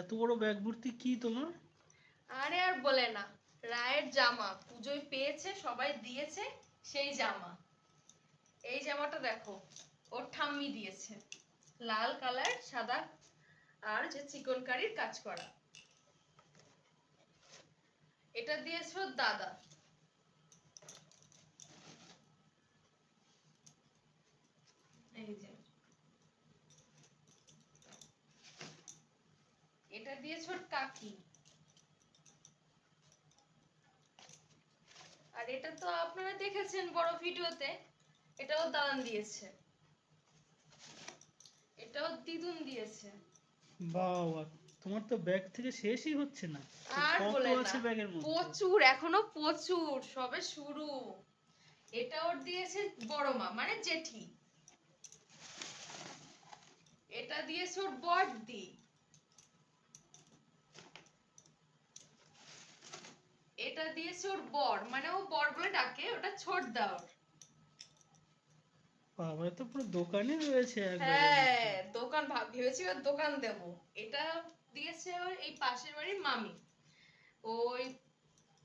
এত বড় ব্যাগ ভর্তি কি তোমার? আরে আর বলে না, রায়ের জামা, পুজোয় পেয়েছে, সবাই দিয়েছে, সেই জামা। এই জামাটা দেখো, ওর ঠাম্মি দিয়েছে। লাল কালার, সাদা, আর যে চিকনকারির কাজ করা। এটা দিয়েছে ওর দাদা। এই যে। এটা দিয়েছে ওর কাকি আর এটা তো আপনারা দেখেছেন বড় ভিডিওতে এটাও দালান দিয়েছে। এটাও দিদুন দিয়েছে। বাবা তোমার তো ব্যাগ থেকে শেষই হচ্ছে না। আর বলে আছে না ব্যাগের মধ্যে? প্রচুর এখনও প্রচুর সবে শুরু। এটা ওর দিয়েছে বড় মা মানে জেঠি। এটা দিয়েছে ওর বড়দি। এটা দিয়েছে ওর বর মানে ও বর বলে ডাকে ওটা ছোট দাওর বাবা তো পুরো দোকানে রয়েছে হ্যাঁ দোকান ভেবেছি ওর দোকান দেব। এটা দিয়েছে ওর এই পাশের বাড়ির মামি। ওই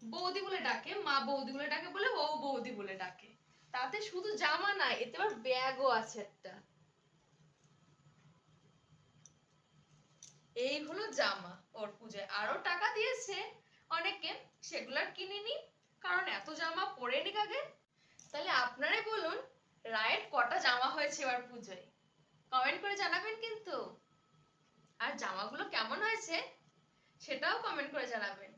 বৌদি বলে ডাকে মা বৌদি বলে ডাকে বলে ও বৌদি বলে ডাকে। তাতে শুধু জামা না এতে আবার ব্যাগও আছে একটা। এই হলো জামা ওর পূজায় আরও টাকা দিয়েছে অনেকে সেগুলো আর কিনিনি? কারণ এত জামা পরেনি আগে তাহলে আপনারাই বলুন, রায়ের কটা জামা হয়েছে এবার পুজোয়? কমেন্ট করে জানাবেন কিন্তু। আর জামাগুলো কেমন হয়েছে? সেটাও কমেন্ট করে জানাবেন।